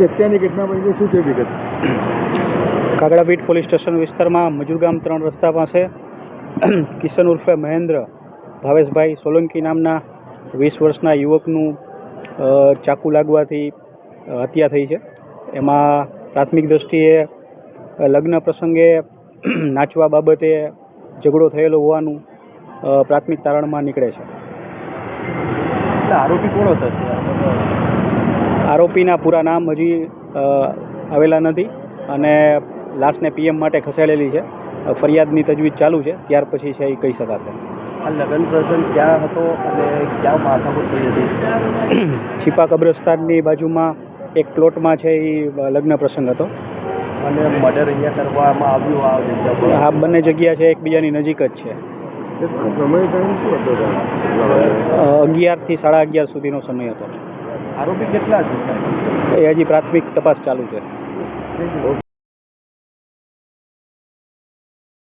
હત્યાની ઘટના બની શું છે વિગત? કાગડાપીઠ પોલીસ સ્ટેશન વિસ્તારમાં મજૂરગામ ત્રણ રસ્તા પાસે કિશન ઉર્ફે મહેન્દ્ર ભાવેશભાઈ સોલંકી નામના વીસ વર્ષના યુવકનું ચાકુ લાગવાથી હત્યા થઈ છે. એમાં પ્રાથમિક દ્રષ્ટિએ લગ્ન પ્રસંગે નાચવા બાબતે ઝઘડો થયેલો હોવાનું પ્રાથમિક તારણમાં નીકળે છે. આરોપી કોણ હતા? આરોપીના પૂરા નામ હજી આવેલા નથી અને લાશને પીએમ માટે ખસેડેલી છે. ફરિયાદની તજવીજ ચાલુ છે. ત્યાર પછી છે એ કહી શકાશે. આ લગ્ન પ્રસંગ ક્યાં હતો અને ક્યાં માથાકૂટ થઈ હતી? છીપા કબ્રસ્તાનની બાજુમાં એક પ્લોટમાં છે એ લગ્ન પ્રસંગ હતો. અને મર્ડર અહીંયા કરવામાં આવ્યું આ આ બંને જગ્યા છે એકબીજાની નજીક જ છે. અગિયારથી સાડા અગિયાર સુધીનો સમય હતો. આરોપી કેટલા છે? એ હજી પ્રાથમિક તપાસ ચાલુ છે.